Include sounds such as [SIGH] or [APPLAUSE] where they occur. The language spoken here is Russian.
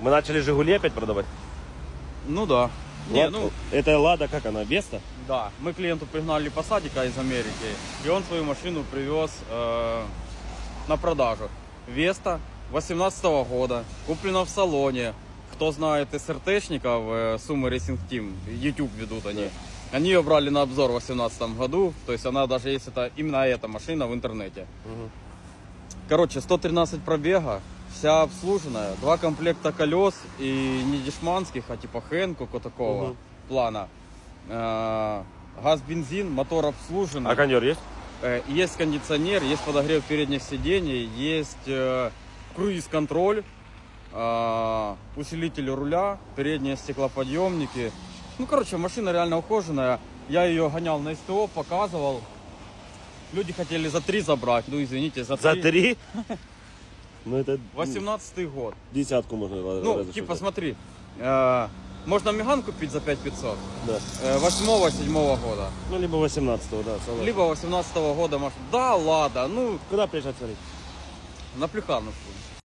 Мы начали Жигули опять продавать. Ну да. Не, Лад- ну Это Лада, как она, Веста? да. Мы клиенту пригнали посадика из Америки, и он свою машину привез э, на продажу. Веста 18 года, куплена в салоне. Кто знает СРТшников, э, Сумма Racing Team, YouTube ведут они. Они ее брали на обзор в 2018 году, то есть она даже есть это именно эта машина в интернете. Короче, 113 пробега, вся обслуженная, два комплекта колес и не дешманских, а типа Хэнкока такого Мгм. плана. Э, Газ, бензин, мотор обслуженный. А кондер есть? Э, Есть кондиционер, есть подогрев передних сидений, есть э, круиз-контроль, э, усилитель руля, передние стеклоподъемники. Ну, короче, машина реально ухоженная. Я ее гонял на СТО, показывал. Люди хотели за три забрать, ну извините, за За три. [LAUGHS] Ну это 18 год. десятку можно Ну, разве типа, что. смотри, э, можно Меган купить за 5500, Да. э, 8-7 года. Ну, либо 18 да, согласен. Либо 18 года машина. Да, ладно, ну, Куда приезжать смотреть? на Плехановку.